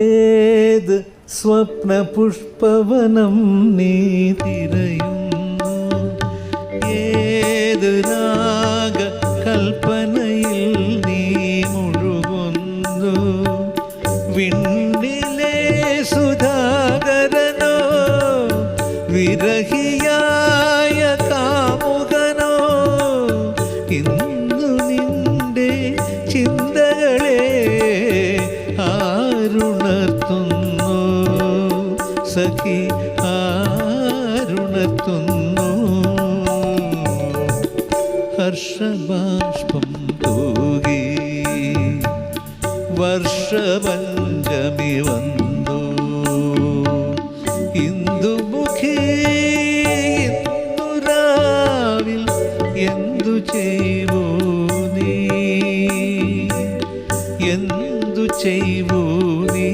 ഏത് സ്വപ്നപുഷ്പവനം നീ തിരയുന്നു? ഏത് രാഗ കൽപ്പനയിൽ നീ മുഴുകുന്നു? വിണ്ണിലെ സുധാകരനോ വിരഹിയായ സഖി ആരുണത്തുന്നു ഹർഷബാഷ്പം തൂകി വർഷപഞ്ചമി വന്നു. ഇന്ദുമുഖി ഇന്ദുരാവിൽ എന്തു ചെയ്വോ നീ? എന്തു ചെയ്വോ നീ?